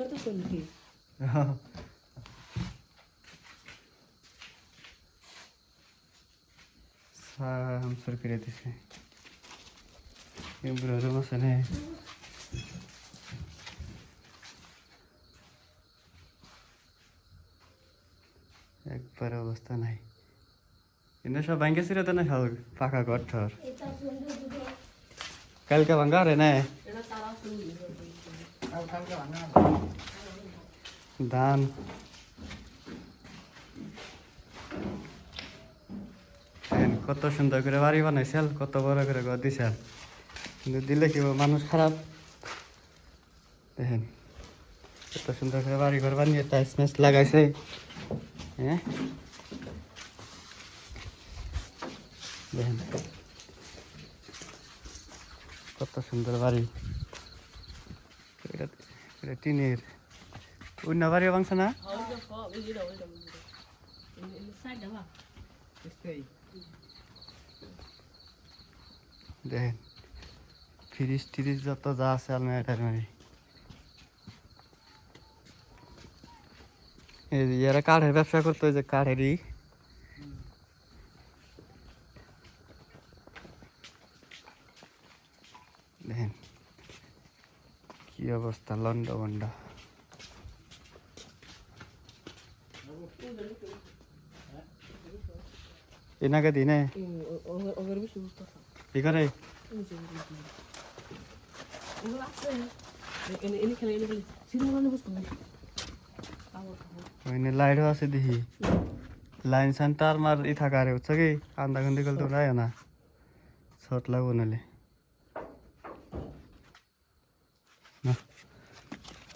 করতে শুনছি সামসুর করে দিছে। এগুলো রুম আছে না একবার অবস্থা নাই। কিন্তু সব ব্যাংকে ছিল তো না সব পাকা ঘর ঠর কালকে ভাঙ্গা রে না। ধান কত সুন্দর করে বাড়ি বানাইছেন কত বড় করে ঘর কিন্তু দিলে কি মানুষ খারাপ? দেখেন, কত সুন্দর করে বাড়ি ঘর বানিয়ে টাইস ম্যাচ লাগাইছে। হ্যাঁ? দেখেন, কত সুন্দর বাড়ি। এটা এটা টিনের। অন্য বাড়ি বাংছে না? দেখেন, ফ্রিজ ট্রিজ যত যা আছে আলমারি টালমারি এরা কাঠের ব্যবসা করতো ওই যে কাঠেরই। দেখেন কি অবস্থা লন্ডা বন্ডা এনাকে দিনে ওগর বেশি বুঝতে কি করে এগুলো আছে এনে এনে খেলে এনে খেলে সিনেমা মানে বুঝতে না ওইনে লাইটও আছে দেখি লাইন সাইন তার 嗯